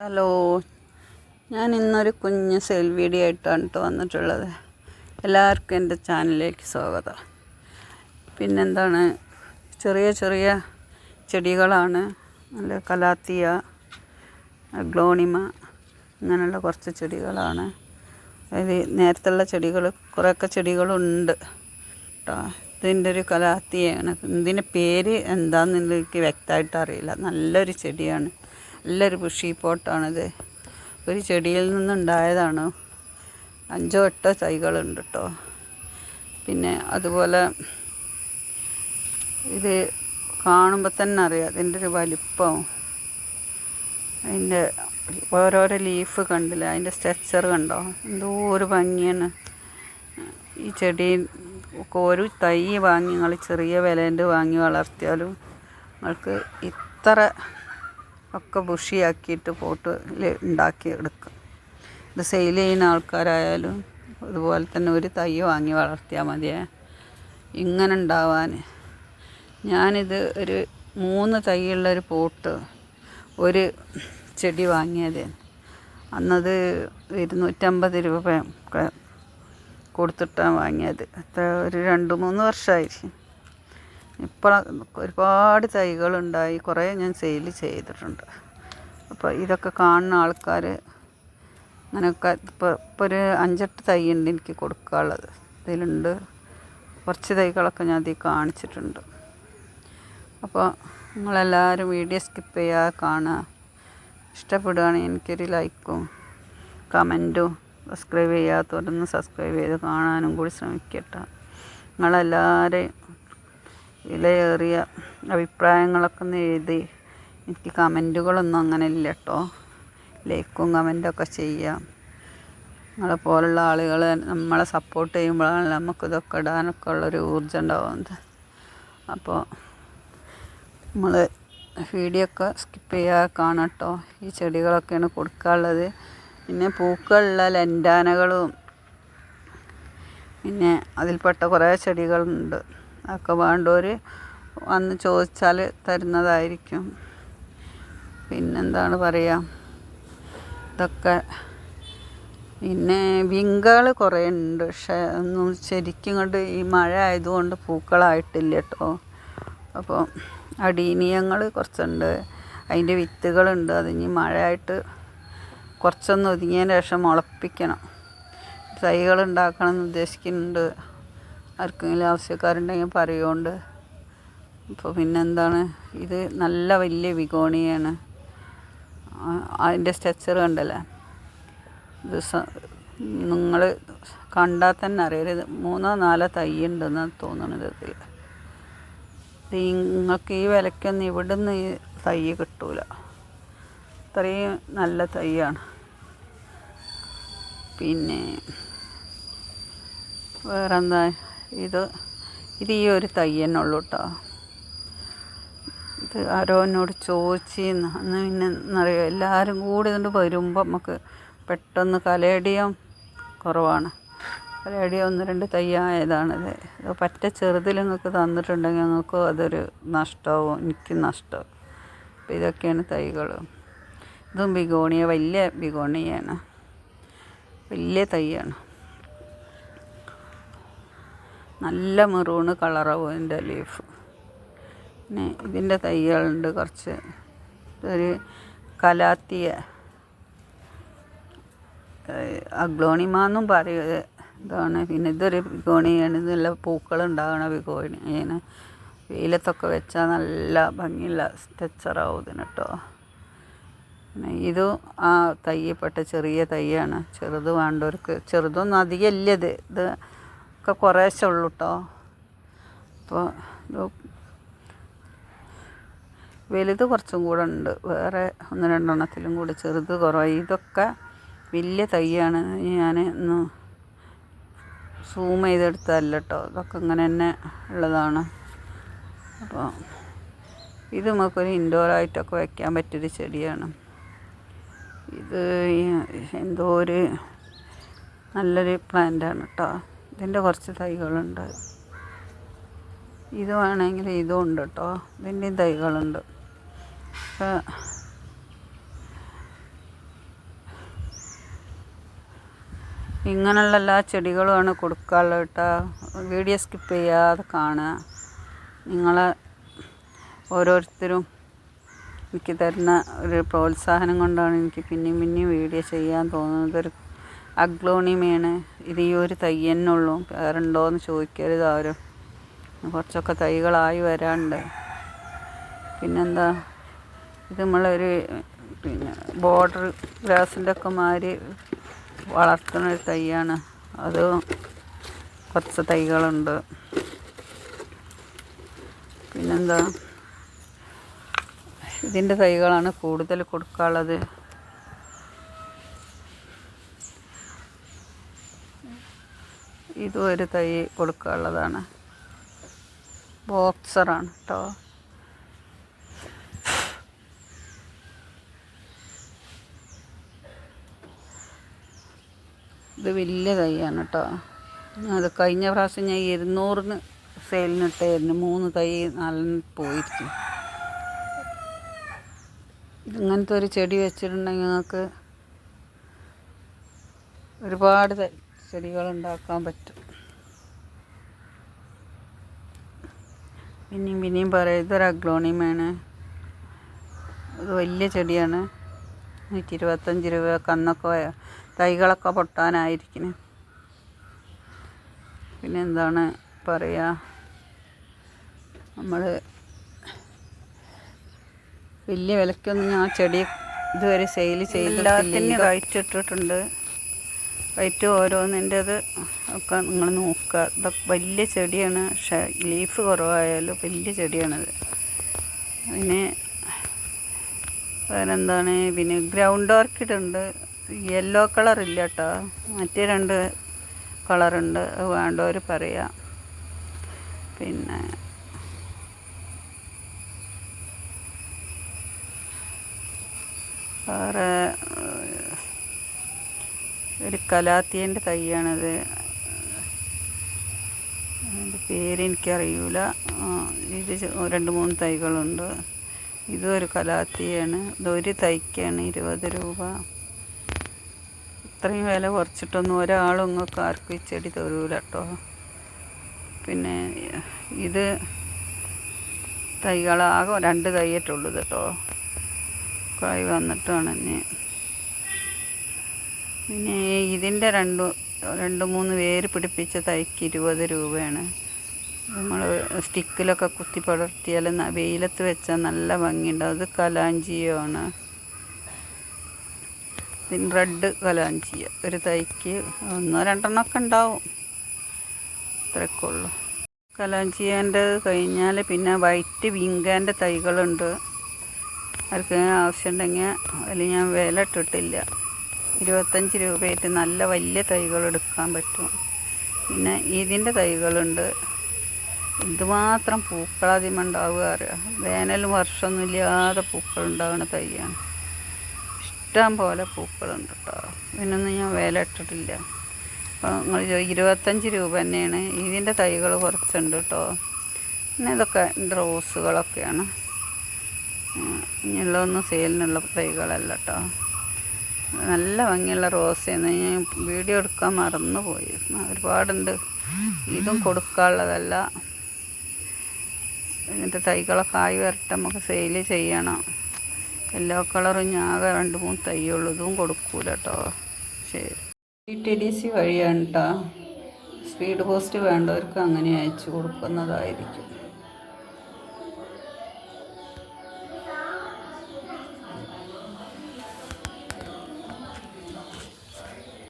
Hello. ഞാൻ ഇന്നൊരു കുഞ്ഞ് സെൽ വീഡിയോ ആയിട്ടാണ് കേട്ടോ വന്നിട്ടുള്ളത്. എല്ലാവർക്കും എന്റെ ചാനലിലേക്ക് സ്വാഗതം. പിന്നെന്താണ്? ചെറിയ ചെറിയ ചെടികളാണ്. നല്ല കലാത്തിയ ഗ്ലോണിമ അങ്ങനെയുള്ള കുറച്ച് ചെടികളാണ്. അതിൽ നേരത്തുള്ള ചെടികൾ കുറേയൊക്കെ ചെടികളുണ്ട് കേട്ടോ ഇതിന്റെ ഒരു കലാത്തിയാണ്. ഇതിന്റെ പേര് എന്താണെന്ന് എനിക്ക് വ്യക്തമായിട്ട് അറിയില്ല. നല്ലൊരു ചെടിയാണ്. നല്ലൊരു ബുഷി പോട്ടാണിത്. ഒരു ചെടിയിൽ നിന്നുണ്ടായതാണ്. അഞ്ചോ എട്ടോ തൈകളുണ്ട് കേട്ടോ പിന്നെ അതുപോലെ ഇത് കാണുമ്പോൾ തന്നെ അറിയാം അതിന്റെ ഒരു വലിപ്പം. അതിന്റെ ഓരോരോ ലീഫ് കണ്ടില്ല അതിന്റെ സ്ട്രക്ചർ കണ്ടോ? എന്തോ ഒരു ഭംഗിയാണ്. ഈ ചെടി ഒരു തൈ വാങ്ങി നിങ്ങൾ ചെറിയ വിലേന്റെ വാങ്ങി വളർത്തിയാലും നിങ്ങൾക്ക് ഇത്ര ഒക്കെ ബുഷിയാക്കിയിട്ട് പോട്ടിൽ ഉണ്ടാക്കി എടുക്കും. ഇത് സെയിൽ ചെയ്യുന്ന ആൾക്കാരായാലും അതുപോലെ തന്നെ ഒരു തൈ വാങ്ങി വളർത്തിയാൽ മതിയേ. ഇങ്ങനെ ഉണ്ടാവാൻ. ഞാനിത് ഒരു മൂന്ന് തൈയുള്ള ഒരു പോട്ട് ഒരു ചെടി വാങ്ങിയത്. അന്നത് ഇരുന്നൂറ്റമ്പത് രൂപ കൊടുത്തിട്ടാണ് വാങ്ങിയത്. അത്ര ഒരു രണ്ട് മൂന്ന് വർഷമായി ഇപ്പോൾ ഒരുപാട് തൈകളുണ്ടായി. കുറേ ഞാൻ സെയിൽ ചെയ്തിട്ടുണ്ട്. അപ്പോൾ ഇതൊക്കെ കാണുന്ന ആൾക്കാർ അങ്ങനെയൊക്കെ ഇപ്പോൾ ഇപ്പോൾ ഒരു അഞ്ചെട്ട് തൈ ഉണ്ട് എനിക്ക് കൊടുക്കാനുള്ളത്. ഇതിലുണ്ട്. കുറച്ച് തൈകളൊക്കെ ഞാൻ ഇതിൽ കാണിച്ചിട്ടുണ്ട്. അപ്പോൾ നിങ്ങളെല്ലാവരും വീഡിയോ സ്കിപ്പ് ചെയ്യാതെ കാണുക. ഇഷ്ടപ്പെടുകയാണെങ്കിൽ എനിക്കൊരു ലൈക്കും കമന്റും സബ്സ്ക്രൈബ് ചെയ്യാത്തവരൊന്ന് സബ്സ്ക്രൈബ് ചെയ്ത് കാണാനും കൂടി ശ്രമിക്കട്ടെ. നിങ്ങളെല്ലാവരെയും വിലയേറിയ അഭിപ്രായങ്ങളൊക്കെ ഒന്ന് എഴുതി എനിക്ക് കമന്റുകളൊന്നും അങ്ങനെ ഇല്ല കേട്ടോ ലൈക്കും കമന്റൊക്കെ ചെയ്യാം. നിങ്ങളെ പോലുള്ള ആളുകൾ നമ്മളെ സപ്പോർട്ട് ചെയ്യുമ്പോഴാണ് നമുക്കിതൊക്കെ ഇടാനൊക്കെ ഉള്ളൊരു ഊർജം ഉണ്ടാവുന്നത്. അപ്പോൾ നമ്മൾ വീഡിയോ ഒക്കെ സ്കിപ്പ് ചെയ്യാതെ കാണാം കേട്ടോ ഈ ചെടികളൊക്കെയാണ് കൊടുക്കാനുള്ളത്. പിന്നെ പൂക്കളുള്ള ലെൻഡാനകളും പിന്നെ അതിൽപ്പെട്ട കുറേ ചെടികളുണ്ട്. അതൊക്കെ വേണ്ടവർ വന്ന് ചോദിച്ചാൽ തരുന്നതായിരിക്കും. പിന്നെന്താണ് പറയുക ഇതൊക്കെ പിന്നെ വിങ്കകൾ കുറേ ഉണ്ട് പക്ഷേ ഒന്നും ശരിക്കും കൊണ്ട് ഈ മഴ ആയതുകൊണ്ട് പൂക്കളായിട്ടില്ല കേട്ടോ. അപ്പോൾ അടീനിയങ്ങൾ കുറച്ചുണ്ട്. അതിന്റെ വിത്തുകളുണ്ട്. അതിന് മഴയായിട്ട് കുറച്ചൊന്ന് ഒതുങ്ങിയതിന് ശേഷം മുളപ്പിക്കണം. തൈകൾ ഉണ്ടാക്കണം എന്ന് ഉദ്ദേശിക്കുന്നുണ്ട്. ആർക്കെങ്കിലും ആവശ്യക്കാരുണ്ടെങ്കിൽ പറയുകൊണ്ട്. അപ്പോൾ പിന്നെന്താണ്? ഇത് നല്ല വലിയ വിഗോണിയാണ് അതിന്റെ സ്ട്രക്ചർ കണ്ടല്ലേ? ഇത് നിങ്ങൾ കണ്ടാൽ തന്നെ അറിയരുത് മൂന്നോ നാലോ തൈ ഉണ്ടെന്നാണ് തോന്നുന്നത് ഇതിൽ നിങ്ങൾക്ക് ഈ വിലയ്ക്കൊന്നും ഇവിടുന്ന് ഈ തൈ കിട്ടൂല. അത്രയും നല്ല തൈയാണ്. പിന്നെ വേറെന്താ? ഇത് ഇത് ഈ ഒരു തയ്യനുള്ളൂ കേട്ടോ ഇത് ആരോ എന്നോട് ചോദിച്ചിന്ന്. അന്ന് പിന്നെ എന്നറിയോ എല്ലാവരും കൂടി ഇതുകൊണ്ട് വരുമ്പോൾ നമുക്ക് പെട്ടെന്ന് കലേടിയം കുറവാണ്. കലേടിയം ഒന്ന് രണ്ട് തയ്യായതാണിത് ഇത്. പറ്റ ചെറുതിൽ നിങ്ങൾക്ക് തന്നിട്ടുണ്ടെങ്കിൽ നിങ്ങൾക്ക് അതൊരു നഷ്ടമാവും എനിക്ക് നഷ്ടമാവും അപ്പോൾ ഇതൊക്കെയാണ് തൈകൾ ഇതും ബിഗോണിയ വലിയ ബിഗോണിയാണ് വലിയ തൈയാണ് നല്ല മെറൂണ് കളറാവും ഇതിന്റെ ലീഫ്. പിന്നെ ഇതിന്റെ തൈകളുണ്ട് കുറച്ച്. ഒരു കലാത്തിയ അഗ്ലോണിമാന്നും പറയും ഇതാണ്. പിന്നെ ഇതൊരു വിഗോണിയാണ് നല്ല പൂക്കളുണ്ടാകണം വിഗോണി അങ്ങനെ വെയിലത്തൊക്കെ വെച്ചാൽ നല്ല ഭംഗിയുള്ള സ്റ്റെച്ചറാവും ഇതിന് കേട്ടോ പിന്നെ ഇതും ആ തയ്യപ്പെട്ട ചെറിയ തൈയാണ്. ചെറുത് വേണ്ടവർക്ക്. ചെറുതൊന്നും അധികം ഇത് ഒക്കെ കുറേശ്ശേ ഉള്ളൂ കേട്ടോ അപ്പോൾ വലുത് കുറച്ചും കൂടെ ഉണ്ട്. വേറെ ഒന്ന് രണ്ടെണ്ണത്തിലും കൂടി ചെറുത് കുറവായി ഇതൊക്കെ വലിയ തൈയാണ് ഞാൻ ഇന്ന് സൂം ചെയ്തെടുത്തതല്ല കേട്ടോ ഇതൊക്കെ ഇങ്ങനെ തന്നെ ഉള്ളതാണ്. അപ്പോൾ ഇത് നമുക്കൊരു ഇൻഡോറായിട്ടൊക്കെ വയ്ക്കാൻ പറ്റിയൊരു ചെടിയാണ്. ഇത് എന്തോ ഒരു നല്ലൊരു പ്ലാന്റാണ് കേട്ടോ ഇതിന്റെ കുറച്ച് തൈകളുണ്ട്. ഇത് വേണമെങ്കിൽ ഇതും ഉണ്ട് കേട്ടോ. ഇതിന്റെയും തൈകളുണ്ട്. ഇങ്ങനെയുള്ള എല്ലാ ചെടികളുമാണ് കൊടുക്കാറുള്ളത് കേട്ടോ. വീഡിയോ സ്കിപ്പ് ചെയ്യാതെ കാണുക. നിങ്ങൾ ഓരോരുത്തരും എനിക്ക് തരുന്ന ഒരു പ്രോത്സാഹനം കൊണ്ടാണ് എനിക്ക് പിന്നെയും പിന്നെയും വീഡിയോ ചെയ്യാൻ തോന്നുന്നത്. ഒരു അഗ്ലോണിമയാണ്. ഇത് ഈ ഒരു തൈ തന്നെ ഉള്ളൂ. വേറെ ഉണ്ടോയെന്ന് ചോദിക്കരുത് ആരും. കുറച്ചൊക്കെ തൈകളായി വരാണ്ട്. പിന്നെന്താ? ഇത് നമ്മളൊരു പിന്നെ ബോർഡർ ഗ്രാസിന്റെ ഒക്കെ മാതിരി വളർത്തുന്ന ഒരു തൈയാണ്. അത് കുറച്ച് തൈകളുണ്ട്. പിന്നെന്താ? ഇതിന്റെ തൈകളാണ് കൂടുതൽ കൊടുക്കാനുള്ളത്. ഇതും ഒരു തൈ കൊടുക്കാനുള്ളതാണ്. ബോക്സറാണ് കേട്ടോ ഇത് വലിയ തൈയാണ് കേട്ടോ അത് കഴിഞ്ഞ പ്രാവശ്യം ഞാൻ ഇരുന്നൂറിന് സെയിലിനിട്ടായിരുന്നു മൂന്ന് തൈ നല്ല പോയിരിക്കും ഇങ്ങനത്തെ ഒരു ചെടി വെച്ചിട്ടുണ്ടെങ്കിൽ നിങ്ങൾക്ക് ഒരുപാട് ചെടികൾ ഉണ്ടാക്കാൻ പറ്റും. പിന്നെയും പിന്നെയും പറയാം ഇതൊരു അഗ്ലോണിയമാണ്. ഇത് വലിയ ചെടിയാണ്. നൂറ്റി ഇരുപത്തഞ്ച് രൂപ കന്നൊക്കെ തൈകളൊക്കെ പൊട്ടാനായിരിക്കണേ. പിന്നെ എന്താണ് പറയുക നമ്മൾ വലിയ വിലക്കൊന്നും ഞാൻ ചെടി ഇതുവരെ സെയിൽ ചെയ്തിട്ടില്ല. റൈറ്റ് ഇട്ടിട്ടുണ്ട്. റൈറ്റ് ഓരോന്നിന്റെത് ഒക്കെ നിങ്ങൾ നോക്കുക. ഇതൊക്കെ വലിയ ചെടിയാണ്. പക്ഷേ ലീഫ് കുറവായാലും വലിയ ചെടിയാണത്. പിന്നെ വേറെന്താണ്? പിന്നെ ഗ്രൗണ്ട് ഓർക്കിഡ് ഉണ്ട്. യെല്ലോ കളർ ഇല്ല കേട്ടോ. മറ്റേ രണ്ട് കളറുണ്ട് അത് വേണ്ടവർ പറയാം. പിന്നെ വേറെ ഒരു കലാത്തിയന്റെ തൈയാണത്. അതിന്റെ പേര് എനിക്കറിയില്ല ഇത് രണ്ട് മൂന്ന് തൈകളുണ്ട്. ഇതും ഒരു കലാത്തിയാണ്. ഇതൊരു തൈക്കാണ് ഇരുപത് രൂപ. ഇത്രയും വില കുറച്ചിട്ടൊന്നും ഒരാളും നിങ്ങൾക്ക് ആർക്കും ഈ ചെടി തരൂല കേട്ടോ പിന്നെ ഇത് തൈകളാകെ രണ്ട് തൈയിട്ടുള്ളത് കേട്ടോ കായ് വന്നിട്ടാണ് തന്നെ പിന്നെ ഇതിന്റെ രണ്ട് രണ്ട് മൂന്ന് വേര് പിടിപ്പിച്ച തൈക്ക് ഇരുപത് രൂപയാണ്. നമ്മൾ സ്റ്റിക്കിലൊക്കെ കുത്തി പടർത്തിയാൽ വെയിലത്ത് വെച്ചാൽ നല്ല ഭംഗിയുണ്ടാവും അത് കലാഞ്ചിയാണ്. ഇതിന് റെഡ് കലാഞ്ചിയ. ഒരു തൈക്ക് ഒന്നോ രണ്ടെണ്ണമൊക്കെ ഉണ്ടാവും. ഇത്രയൊക്കെ ഉള്ളു. കലാഞ്ചിയേന്റെ കഴിഞ്ഞാൽ പിന്നെ വൈറ്റ് വിങ്കാന്റെ തൈകളുണ്ട്. ആർക്കെങ്കിലും ആവശ്യമുണ്ടെങ്കിൽ അതിൽ ഞാൻ വില ഇട്ടിട്ടില്ല. ഇരുപത്തഞ്ച് രൂപയായിട്ട് നല്ല വലിയ തൈകൾ എടുക്കാൻ പറ്റും. പിന്നെ ഇതിന്റെ തൈകളുണ്ട്. എന്തുമാത്രം പൂക്കളാദ്യം ഉണ്ടാവുക അറിയാം? വേനലും വർഷമൊന്നുമില്ലാതെ പൂക്കൾ ഉണ്ടാകുന്ന തൈയാണ്. ഇഷ്ടം പോലെ പൂക്കളുണ്ട് കേട്ടോ. പിന്നൊന്നും ഞാൻ വില ഇട്ടിട്ടില്ല. അപ്പോൾ നിങ്ങൾ ഇരുപത്തഞ്ച് രൂപ തന്നെയാണ്. ഇതിന്റെ തൈകൾ കുറച്ചുണ്ട് കേട്ടോ. പിന്നെ ഇതൊക്കെ റോസുകളൊക്കെയാണ്. ഇനിയുള്ളതൊന്നും സെയിലിനുള്ള തൈകളല്ല കേട്ടോ. നല്ല ഭംഗിയുള്ള റോസയാണ് ഞാൻ വീഡിയോ എടുക്കാൻ മറന്നു പോയി ഒരുപാടുണ്ട്. ഇതും കൊടുക്കാനുള്ളതല്ല. ഇങ്ങനത്തെ തൈകളൊക്കെ ആയി വരട്ടെ. നമുക്ക് സെയിൽ ചെയ്യണം. യെല്ലോ കളറും ഞാകെ രണ്ട് മൂന്ന് തൈയുള്ളൂ. ഇതും കൊടുക്കൂല കേട്ടോ ശരി. ടി ഡി സി വഴിയാണ് കേട്ടോ സ്പീഡ് പോസ്റ്റ് വേണ്ടവർക്ക് അങ്ങനെ അയച്ചു കൊടുക്കുന്നതായിരിക്കും.